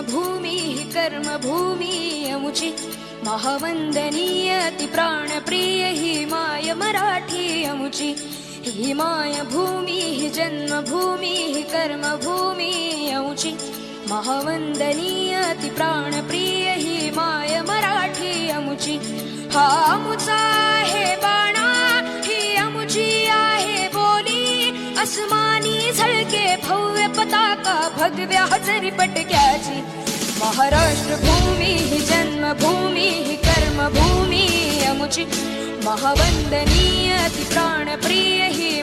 मातृभूमी जन्मभूमी कर्मभूमी अमुची महावंदनीय ती प्राणप्रिय ही माय मराठी अमुची ही माय भूमी जन्मभूमी कर्मभूमी अमुची महावंदनीय ती प्राणप्रिय भगव्या हजरी पटक्याची. महाराष्ट्र भूमी ही जन्मभूमी कर्मभूमी अमुची. महावंदनीय ती प्राणप्रिय ही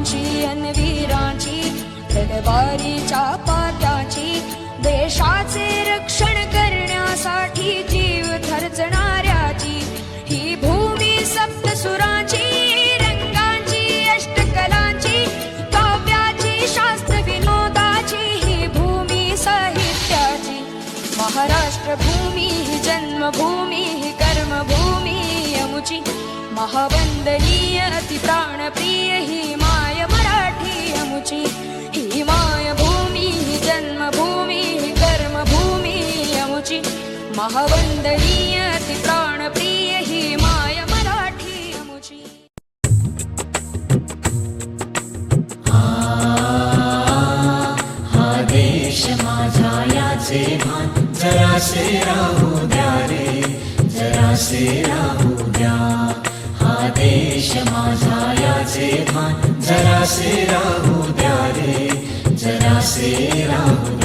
योद्ध्यांची अन वीरांची तलवारीच्या पात्याची देशाचे रक्षण करण्यासाठी जीव खर्चणाऱ्याची ही भूमी सप्तसुराची रंगांची अष्टकलांची काव्याची शास्त्र विनोदाची ही भूमी साहित्याची. महाराष्ट्र भूमी ही जन्मभूमी ही कर्मभूमी यमुची महावंदनीय अति महावंदनीय प्राणप्रिय ही माय मराठी अमुची हा देश माझा याचे भान, जरासे राहू द्या रे, जरासे राहू द्या. हा देश माझा याचे भान, जरासे राहू द्या रे राहू